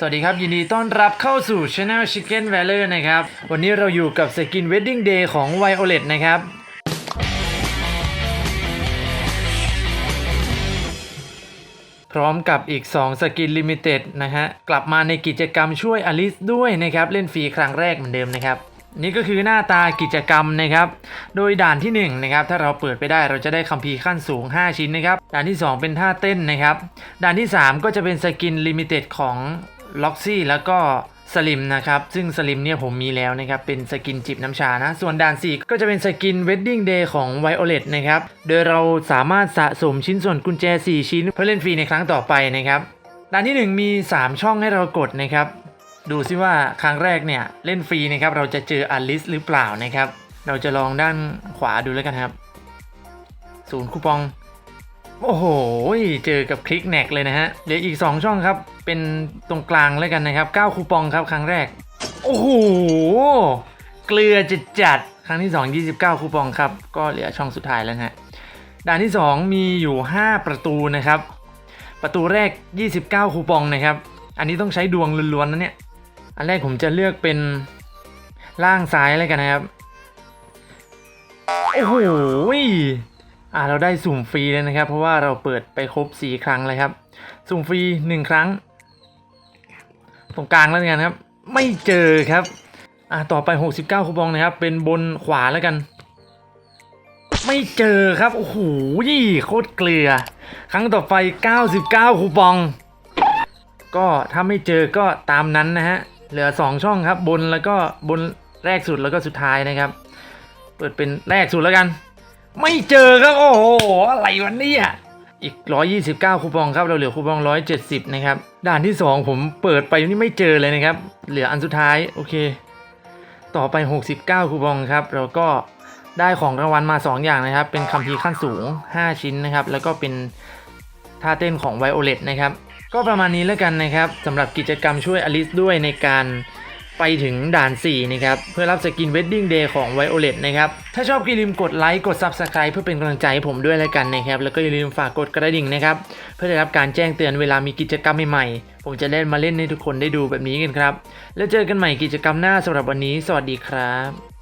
สวัสดีครับ ยินดีต้อนรับเข้าสู่ Channel Chicken Valor นะครับ วันนี้เราอยู่กับสกิน Wedding Day ของ Violet นะครับ พร้อมกับอีก 2 สกินลิมิเต็ดนะฮะ กลับมาในกิจกรรมช่วยอลิสด้วยนะครับ เล่นฟรีครั้งแรกเหมือนเดิมนะครับ นี่ก็คือหน้าตากิจกรรมนะครับ โดยด่านที่ 1 นะครับ ถ้าเราเปิดไปได้เราจะได้คัมภีร์ขั้นสูง 5 ชิ้นนะครับ ด่านที่ 2 เป็นท่าเต้นนะครับ ด่านที่ 3 ก็จะเป็นสกินลิมิเต็ดของ ล็อกซี่แล้วก็สลิมนะครับ ซึ่งสลิมเนี่ยผมมีแล้วนะครับ เป็นสกินจิบน้ำชานะ ส่วนด่าน 4 ก็จะเป็นสกิน Wedding Day ของ Violet นะครับ โดยเราสามารถสะสมชิ้นส่วนกุญแจ 4 ชิ้น เพื่อเล่นฟรีในครั้งต่อไปนะครับ ด่านที่ 1 มี 3 ช่องให้เรากดนะครับ ดูซิว่าครั้งแรกเนี่ยเล่นฟรีนะครับ เราจะเจออลิสหรือเปล่านะครับ เราจะลองด้านขวาดูแล้วกันครับ ศูนย์คูปอง โอ้โห เจอกับคลิกแนกเลยนะฮะ เหลืออีก 2 ช่องครับ เป็นตรงกลางแล้วกันนะครับ 9 คูปองครับครั้งแรก โอ้โห เกลือจัดจัด ครั้งที่ 2 29 คูปองครับ ก็เหลือช่องสุดท้ายแล้วฮะ ด่านที่ 2 มีอยู่ 5 ประตูนะครับ ประตูแรก 29 คูปองนะครับ อันนี้ต้องใช้ดวงล้วนๆนะเนี่ย อันแรกผมจะเลือกเป็นล่างซ้ายแล้วกันนะครับ โอ้โห อ่าเราได้สุ่มฟรีเลยนะครับ เพราะว่าเราเปิดไปครบ 4 ครั้งเลยครับ สุ่มฟรี 1 ครั้ง ตรงกลางแล้วกันครับ ไม่เจอครับอ่าต่อไป 69คูปองนะครับ เป็นบนขวาแล้วกัน ไม่เจอครับ โอ้โหยี่โคตรเกลือ ครั้งต่อไป 99คูปอง ก็ถ้าไม่เจอก็ตามนั้นนะฮะ เหลือ 2 ช่องครับ บนแล้วก็บนแรกสุดแล้วก็สุดท้ายนะครับ เปิดเป็นแรกสุดแล้วกัน ไม่เจอครับโอ้โหอะไรวันนี้อะอีก 129 คูปองครับเราเหลือคูปอง 170 นะครับ ด่านที่ 2 ผมเปิดไปนี่ไม่เจอเลยนะครับ เหลืออันสุดท้ายโอเค ต่อไป 69 คูปองครับเราก็ได้ของรางวัลมา 2 อย่างนะครับ เป็นคัมภีร์ขั้นสูง 5 ชิ้นนะครับ แล้วก็เป็นท่าเต้นของไวโอเลตนะครับ ก็ประมาณนี้แล้วกันนะครับสำหรับกิจกรรมช่วยอลิสด้วยในการ ไปถึงด่าน 4 นะครับ เพื่อรับสกิน Wedding Day ของ Violet นะครับ ถ้าชอบก็อย่าลืมกดไลค์กด Subscribe เพื่อเป็นกำลังใจให้ผมด้วยแล้วกันนะครับ แล้วก็อย่าลืมฝากกดกระดิ่งนะครับ เพื่อได้รับการแจ้งเตือนเวลามีกิจกรรมใหม่ๆ ผมจะเล่นมาเล่นให้ทุกคนได้ดูแบบนี้กันครับ แล้วเจอกันใหม่กิจกรรมหน้าสำหรับวันนี้ สวัสดีครับ